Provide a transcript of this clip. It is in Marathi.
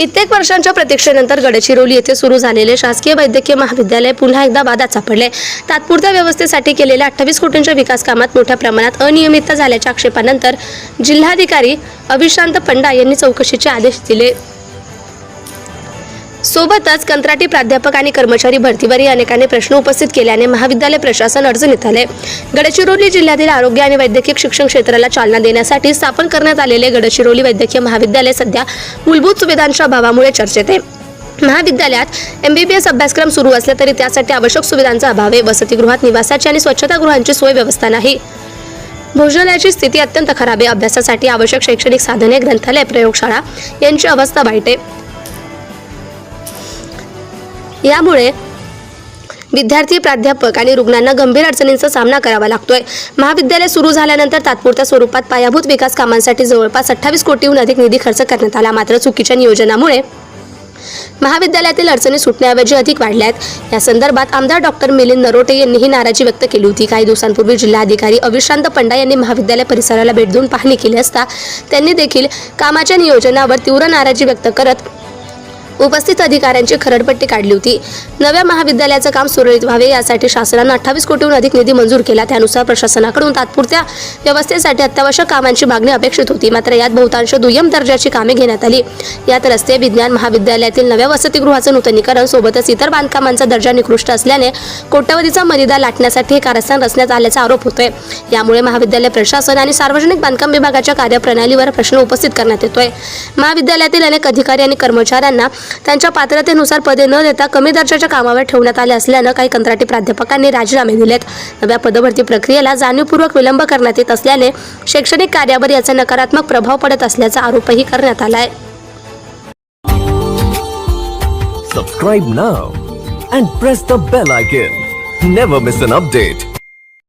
कित्येक वर्षांच्या प्रतीक्षेनंतर गडचिरोली येथे सुरू झालेले शासकीय वैद्यकीय महाविद्यालय पुन्हा एकदा वादात सापडले. तात्पुरत्या व्यवस्थेसाठी केलेल्या अठ्ठावीस कोटींच्या विकास कामात मोठ्या प्रमाणात अनियमितता झाल्याच्या आक्षेपानंतर जिल्हाधिकारी अभिशांत पंडा यांनी चौकशीचे आदेश दिले. सोबतच कंत्राटी प्राध्यापक आणि कर्मचारी भरतीवरही अनेकांनी प्रश्न उपस्थित केल्याने महाविद्यालय प्रशासन अडचणीत आले. गडचिरोली जिल्ह्यातील आरोग्य आणि वैद्यकीय शिक्षण क्षेत्राला चालना देण्यासाठी स्थापन करण्यात आलेले गडचिरोली वैद्यकीय महाविद्यालय सध्या मूलभूत सुविधांच्या अभावामुळे चर्चेत आहे. महाविद्यालयात एमबीबीएस अभ्यासक्रम सुरू असले तरी त्यासाठी आवश्यक सुविधांचा अभाव आहे. वसतिगृहात निवासाची आणि स्वच्छतागृहांची सोय व्यवस्था नाही. भोजनालयाची स्थिती अत्यंत खराब आहे. अभ्यासासाठी आवश्यक शैक्षणिक साधने ग्रंथालय प्रयोगशाळा यांची अवस्था वाईट आहे. यामुळे विद्यार्थी प्राध्यापक आणि रुग्णांना गंभीर अडचणींचा सामना करावा लागतोय. महाविद्यालय सुरू झाल्यानंतर तात्पुरत्या स्वरूपात पायाभूत विकास कामांसाठी जवळपास अठ्ठावीस कोटीहून अधिक निधी खर्च करण्यात आला. मात्र चुकीच्या नियोजनामुळे महाविद्यालयातील अडचणी सुटण्याऐवजी अधिक वाढल्या आहेत. या संदर्भात आमदार डॉक्टर मिलिंद नरोटे यांनीही नाराजी व्यक्त केली होती. काही दिवसांपूर्वी जिल्हाधिकारी अविश्रांत पंडा यांनी महाविद्यालय परिसराला भेट देऊन पाहणी केली असता त्यांनी देखील कामाच्या नियोजनावर तीव्र नाराजी व्यक्त करत उपस्थित अधिकाऱ्यांची खरडपट्टी काढली होती. नव्या महाविद्यालयाचं काम सुरळीत व्हावे यासाठी शासनानं अठ्ठावीस कोटीहून अधिक निधी मंजूर केला. त्यानुसार प्रशासनाकडून तात्पुरत्या व्यवस्थेसाठी अत्यावश्यक कामांची मागणी अपेक्षित होती. मात्र यात बहुतांश दुय्यम दर्जाची कामे घेण्यात आली. यात रस्ते विज्ञान महाविद्यालयातील नव्या वसतिगृहाचं नूतनीकरण सोबतच इतर बांधकामांचा दर्जा निकृष्ट असल्याने कोट्यवधीचा मरिदा लाटण्यासाठी हे कारस्थान रचण्यात आल्याचा आरोप होतोय. यामुळे महाविद्यालय प्रशासन आणि सार्वजनिक बांधकाम विभागाच्या कार्यप्रणालीवर प्रश्न उपस्थित करण्यात येतोय. महाविद्यालयातील अनेक अधिकारी आणि कर्मचाऱ्यांना त्यांच्या पात्रतेनुसार पदे न देता कमी दर्जाच्या कामावर ठेवण्यात आले असल्यानं काही कंत्राटी प्राध्यापकांनी राजीनामे दिलेत नव्या पदभरती प्रक्रियेला जाणीवपूर्वक विलंब करण्यात येत असल्याने शैक्षणिक कार्यावर याचा नकारात्मक प्रभाव पडत असल्याचा आरोपही करण्यात आलाय Subscribe now and press the bell icon. Never miss an update.